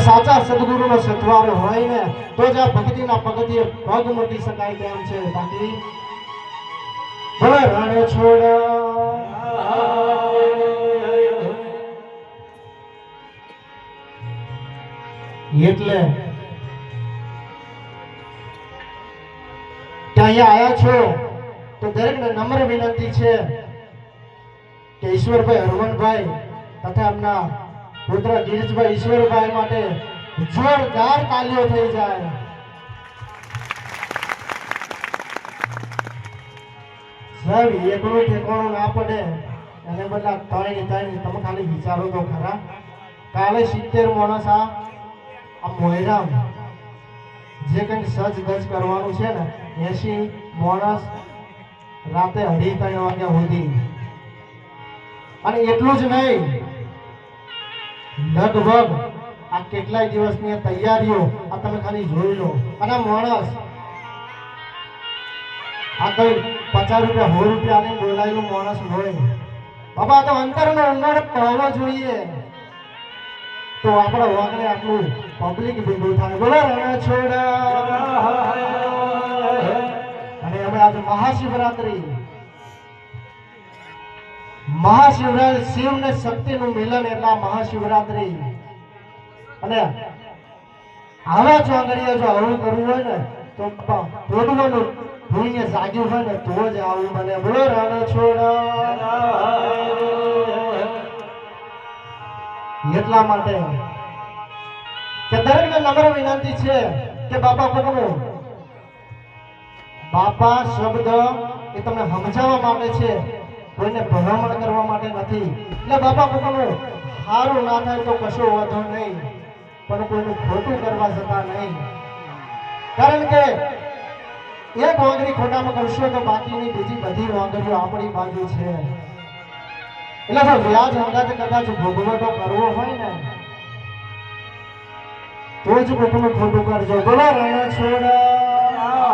સાચા સદગુરુનો સથવારો હોય ને, તો જ આ ભક્તિના પગથિયે પગ મૂકી શકાય તેમ છે, બાકી એટલે અહીંયા આયા છો, તો દરેકને નમ્ર વિનંતી છે કે ઈશ્વરભાઈ હરવણભાઈ તથા એમના પુત્ર ગિરીશભાઈ ઈશ્વરભાઈ માટે જોરદાર તાલીઓ થઈ જાય. સાહેબ એકલું ઠેકાણું ના પડે. એને બદલા ત્રણ ત્રણ તમે ખાલી વિચારો તો ખરા. કાલે સિત્તેર માણસ આ આ મોયરામ જે કંઈક સજ ધજ કરવાનું છે ને એસી માણસ રાતે અઢી ત્રણ વાગ્યા સુધી. અને એટલું જ નહીં લગભગ આ કેટલાય દિવસની તૈયારીઓ આ તમે ખાલી જોઈ લો. અને માણસ, આ કઈ પચાસ રૂપિયા, સો રૂપિયા બોલાયેલું માણસ હોય. બાબા તો અંતરનો અંદર હોવો જોઈએ. તો આપણા વાગણે આટલું પબ્લિક ભેગું થાય. બોલો રણ છોડ અને હવે આજે મહાશિવરાત્રી. મહાશિવરાત્રી શિવ ને શક્તિ નું મિલન એટલે મહાશિવરાત્રી. અને આવા ચોંગડીએ જો આવું કરવું હોય ને, તો તોડવાનું ભૂઈને જાગ્યું હોય ને, તો જ આવું મને. બોલો, રણ છોડ. એટલા માટે કે દરેકને નમ્ર વિનંતી છે કે બાપા કોકનું બાપા શબ્દ એ તમને સમજાવવા માંગે છે. કોઈને ભલામણ કરવા માટે નથી. એટલે બાપા પોતાનું સારું ના થાય તો કશો વાંધો નહીં, પણ કોઈનું ખોટું કરવા જતા નહીં. કારણ કે એક વાંગડી ખોટામાં કરશો તો બાકીની બીજી બધી વાંગડીઓ આપણી બાજુ છે. એટલે જો વ્યાજ અંદાજે કદાચ ભોગવટો કરવો હોય ને. તો જ કોઈનું ખોટું કરજો. બોલો, રણ છોડ.